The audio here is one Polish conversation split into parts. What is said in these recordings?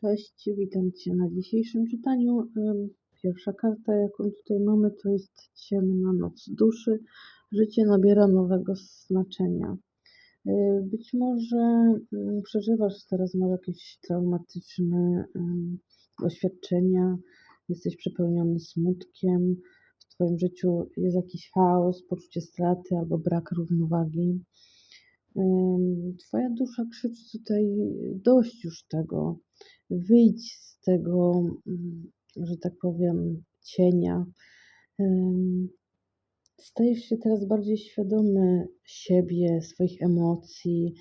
Cześć, witam Cię na dzisiejszym czytaniu. Pierwsza karta, jaką tutaj mamy, to jest Ciemna Noc Duszy. Życie nabiera nowego znaczenia. Y, Być może mm, przeżywasz teraz może jakieś traumatyczne doświadczenia, jesteś przepełniony smutkiem, w Twoim życiu jest jakiś chaos, poczucie straty albo brak równowagi. Twoja dusza krzyczy tutaj dość już tego, wyjdź z tego, mm, że tak powiem, cienia. Stajesz się teraz bardziej świadomy siebie, swoich emocji,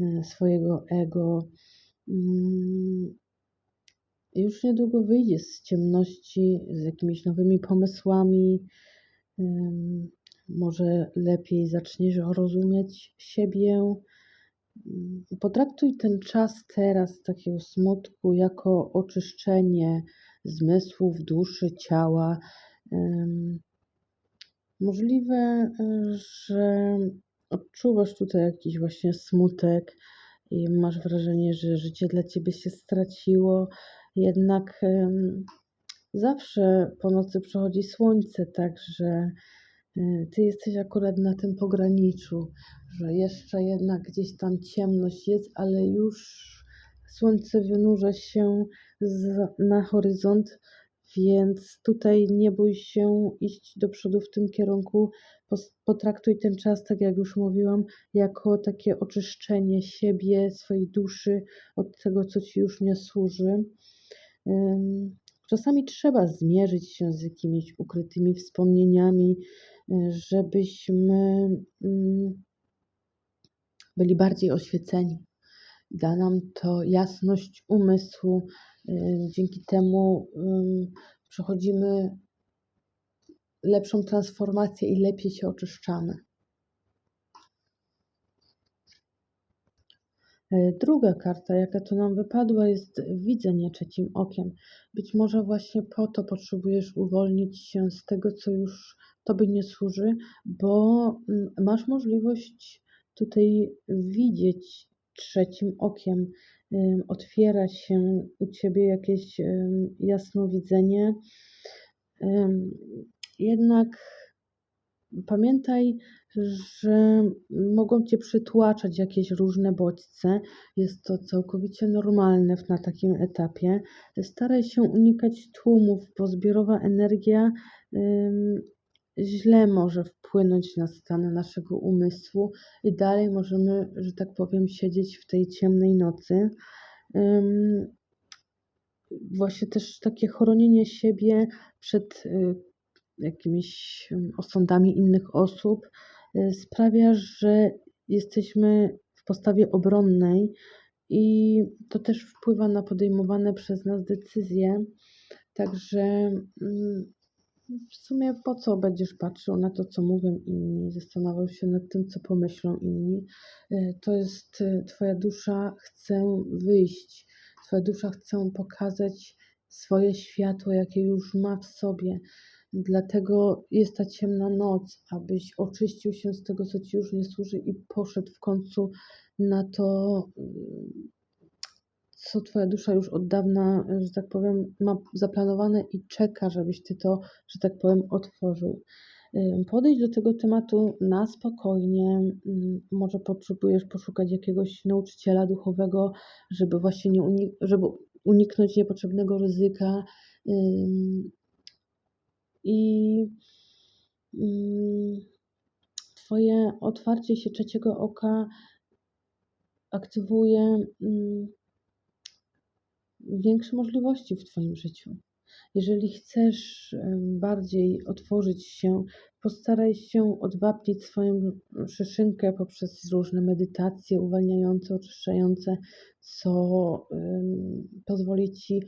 e, swojego ego. Mm, Już niedługo wyjdziesz z ciemności z jakimiś nowymi pomysłami. Może lepiej zaczniesz rozumieć siebie. Potraktuj ten czas teraz takiego smutku jako oczyszczenie zmysłów, duszy, ciała. Możliwe, że odczuwasz tutaj jakiś właśnie smutek i masz wrażenie, że życie dla ciebie się straciło. Jednak zawsze po nocy przychodzi słońce, także ty jesteś akurat na tym pograniczu, że jeszcze jednak gdzieś tam ciemność jest, ale już słońce wynurza się z, na horyzont, więc tutaj nie bój się iść do przodu w tym kierunku. Potraktuj ten czas, tak jak już mówiłam, jako takie oczyszczenie siebie, swojej duszy od tego, co ci już nie służy. Ym, Czasami trzeba zmierzyć się z jakimiś ukrytymi wspomnieniami, y, żebyśmy mm, byli bardziej oświeceni. Da nam to jasność umysłu. y, Dzięki temu ym, przechodzimy lepszą transformację i lepiej się oczyszczamy. Druga karta, jaka tu nam wypadła, jest widzenie trzecim okiem. Być może właśnie po to potrzebujesz uwolnić się z tego, co już Tobie nie służy, bo mm, masz możliwość tutaj widzieć trzecim okiem. Otwiera się u Ciebie jakieś jasnowidzenie. Jednak Pamiętaj, że mogą cię przytłaczać jakieś różne bodźce. Jest to całkowicie normalne na takim etapie. Staraj się unikać tłumów, bo zbiorowa energia ym, źle może wpłynąć na stan naszego umysłu i dalej możemy, że tak powiem, siedzieć w tej ciemnej nocy. Ym, właśnie też takie chronienie siebie przed y, jakimiś osądami innych osób y, sprawia, że jesteśmy w postawie obronnej i to też wpływa na podejmowane przez nas decyzje. Także mm, w sumie po co będziesz patrzył na to, co mówią inni, zastanawiał się nad tym, co pomyślą inni. Y, To jest y, Twoja dusza chce wyjść, Twoja dusza chce pokazać swoje światło, jakie już ma w sobie. Dlatego jest ta ciemna noc, abyś oczyścił się z tego, co ci już nie służy i poszedł w końcu na to, y, co twoja dusza już od dawna, że tak powiem, ma zaplanowane i czeka, żebyś ty to, że tak powiem, otworzył. Podejdź do tego tematu na spokojnie. Mm, Może potrzebujesz poszukać jakiegoś nauczyciela duchowego, żeby właśnie nie żeby uniknąć niepotrzebnego ryzyka. I mm, Twoje otwarcie się trzeciego oka aktywuje mm, większe możliwości w Twoim życiu. Jeżeli chcesz bardziej otworzyć się, postaraj się odwapnić swoją szyszynkę poprzez różne medytacje uwalniające, oczyszczające, co pozwoli Ci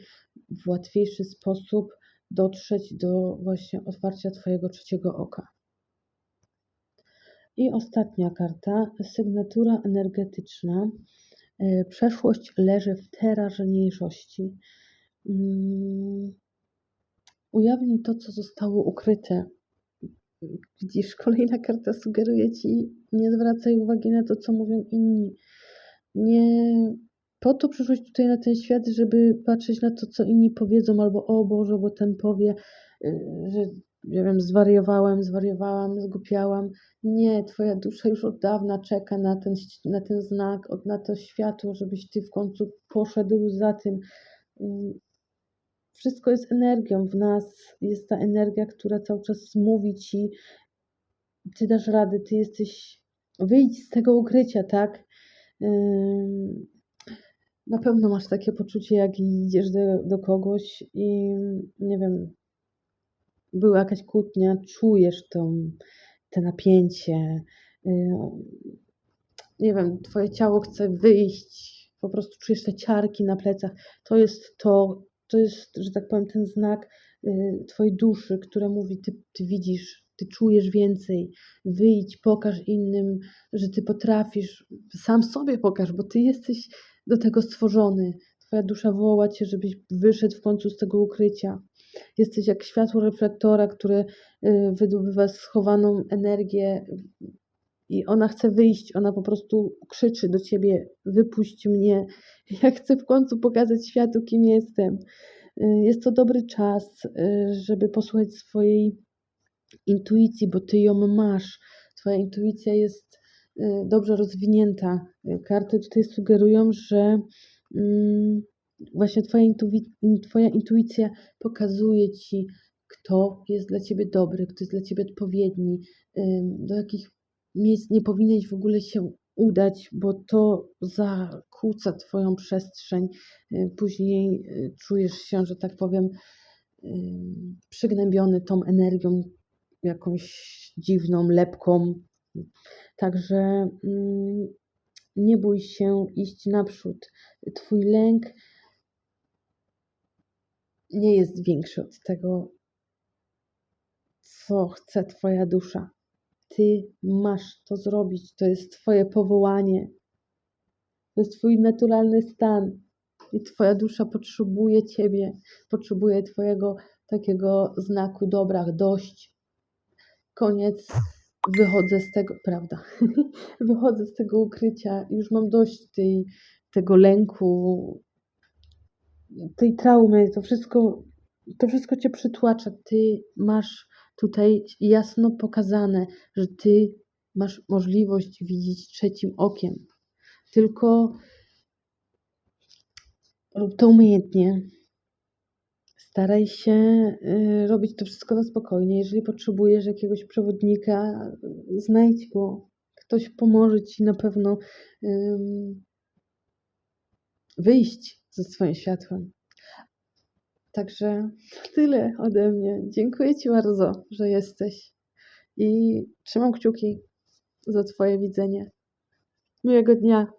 w łatwiejszy sposób dotrzeć do właśnie otwarcia Twojego trzeciego oka. I ostatnia karta, sygnatura energetyczna. E, Przeszłość leży w teraźniejszości. Mm, Ujawnij to, co zostało ukryte. Widzisz, kolejna karta sugeruje Ci, nie zwracaj uwagi na to, co mówią inni. Nie po to przyszłeś tutaj na ten świat, żeby patrzeć na to, co inni powiedzą, albo o Boże, bo ten powie, y, że nie wiem, zwariowałem, zwariowałam, zgłupiałam. Nie, twoja dusza już od dawna czeka na ten, na ten znak, na to światło, żebyś ty w końcu poszedł za tym. Wszystko jest energią w nas, jest ta energia, która cały czas mówi ci, ty dasz radę, ty jesteś, wyjdź z tego ukrycia, tak? Na pewno masz takie poczucie, jak idziesz do, do kogoś i nie wiem, była jakaś kłótnia, czujesz tą, te napięcie, y, nie wiem, twoje ciało chce wyjść, po prostu czujesz te ciarki na plecach. To jest to, to jest, że tak powiem, ten znak y, twojej duszy, która mówi, ty, ty widzisz, ty czujesz więcej, wyjdź, pokaż innym, że ty potrafisz, sam sobie pokaż, bo ty jesteś do tego stworzony. Twoja dusza woła cię, żebyś wyszedł w końcu z tego ukrycia. Jesteś jak światło reflektora, które y, wydobywa schowaną energię i ona chce wyjść, ona po prostu krzyczy do ciebie: wypuść mnie. Ja chcę w końcu pokazać światu, kim jestem. Y, Jest to dobry czas, y, żeby posłuchać swojej intuicji, bo ty ją masz. Twoja intuicja jest dobrze rozwinięta. Y, Karty tutaj sugerują, że mm, właśnie twoja, twoja intuicja pokazuje ci, kto jest dla ciebie dobry, kto jest dla ciebie odpowiedni, do jakich miejsc nie powinieneś w ogóle się udać, bo to zakłóca twoją przestrzeń. Y, Później y, czujesz się, że tak powiem, przygnębiony tą energią jakąś dziwną, lepką. Także mm, nie bój się iść naprzód. Twój lęk nie jest większy od tego, co chce Twoja dusza. Ty masz to zrobić, to jest Twoje powołanie, to jest Twój naturalny stan. I Twoja dusza potrzebuje Ciebie, potrzebuje Twojego takiego znaku dobra, dość, koniec, wychodzę z tego, prawda, wychodzę z tego ukrycia, już mam dość tej, tego lęku, tej traumy, to wszystko, to wszystko cię przytłacza. Ty masz tutaj jasno pokazane, że ty masz możliwość widzieć trzecim okiem. Tylko rób to umiejętnie. Staraj się y, robić to wszystko na spokojnie. Jeżeli potrzebujesz jakiegoś przewodnika, znajdź go. Ktoś pomoże ci na pewno wyjść ze swoim światłem. Także tyle ode mnie. Dziękuję Ci bardzo, że jesteś i trzymam kciuki za Twoje widzenie. Miłego dnia.